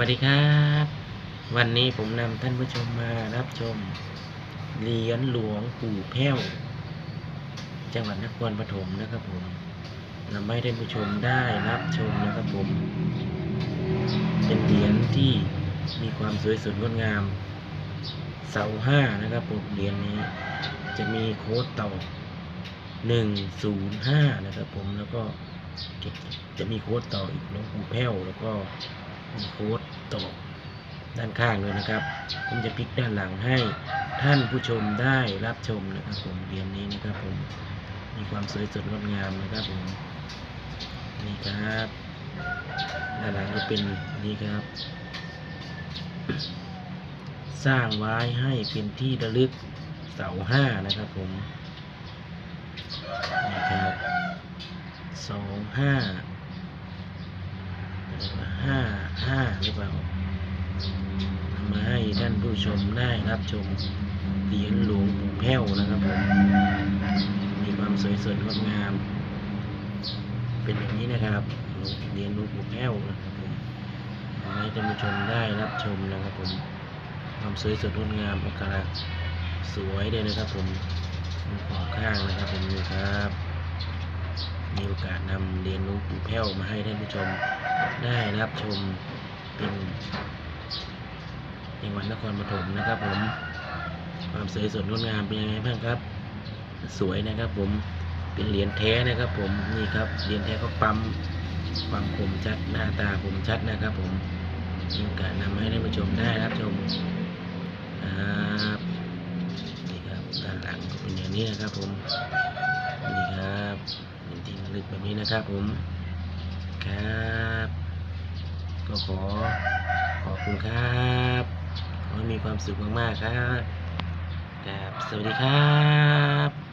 วัสดีครับ วันนี้ผมนำท่านผู้ชมมารับชมเหรียญหลวงปู่แพ้ว จังหวัดนครปฐมนะครับผมนำให้ท่านผู้ชมได้รับชมนะครับผม เป็นเหรียญที่มีความสวยสดงดงาม เสาห้านะครับผมเหรียญนี้จะมีโค้ดต่อหนึ่งศูนย์ห้านะครับผมแล้วก็จะมีโค้ดต่ออีกหลวงปู่แพ้วแล้วก็มีโค้ด ด้านข้างเลยนะครับ ผมจะพลิกด้านหลังให้ท่านผู้ชมได้รับชมนะครับผมเหรียญนี้นะครับผมมีความสวยสดงดงามนะครับผมนี่ครับด้านหลังก็เป็นนี่ครับ สร้างไว้ให้เป็นที่ระลึกเสาห้านะครับผมนี่ครับสองห้าห้าห้าหรือเปล่า มาให้ท่านผู้ชมได้รับชมเหรียญหลวงปู่แพ้วนะครับผมมีความสวยสดงดงาม เป็นแบบนี้นะครับเหรียญหลวงปู่แพ้วนะครับผมมาให้ท่านผู้ชมได้รับชมนะครับผมความสวยสดงดงามอักระสวยเลยนะครับผมมีขอบข้างนะครับผมนี่ครับมีโอกาสนำเรียนรู้ปู่แพ้วมาให้ท่านผู้ชมได้รับชมเป็น จังหวัดนครปฐมนะครับ ผม ความสวยสดงดงามเป็นยังไงบ้างครับ สวยนะครับ ผมเป็นเหรียญแท้นะครับ ผมนี่ครับเหรียญแท้ก็ปั๊มความคมชัดหน้าตาคมชัดนะครับ ผมมีโอกาสนำให้ท่านผู้ชมได้ครับชมครับนี่ครับด้านหลังก็เป็นอย่างนี้นะครับ ผมนี่ครับเป็นที่ระลึกแบบนี้นะครับ ผมครับ ก็ขอ ขอบคุณครับขอให้มีความสุขมากๆครับครับสวัสดีครับ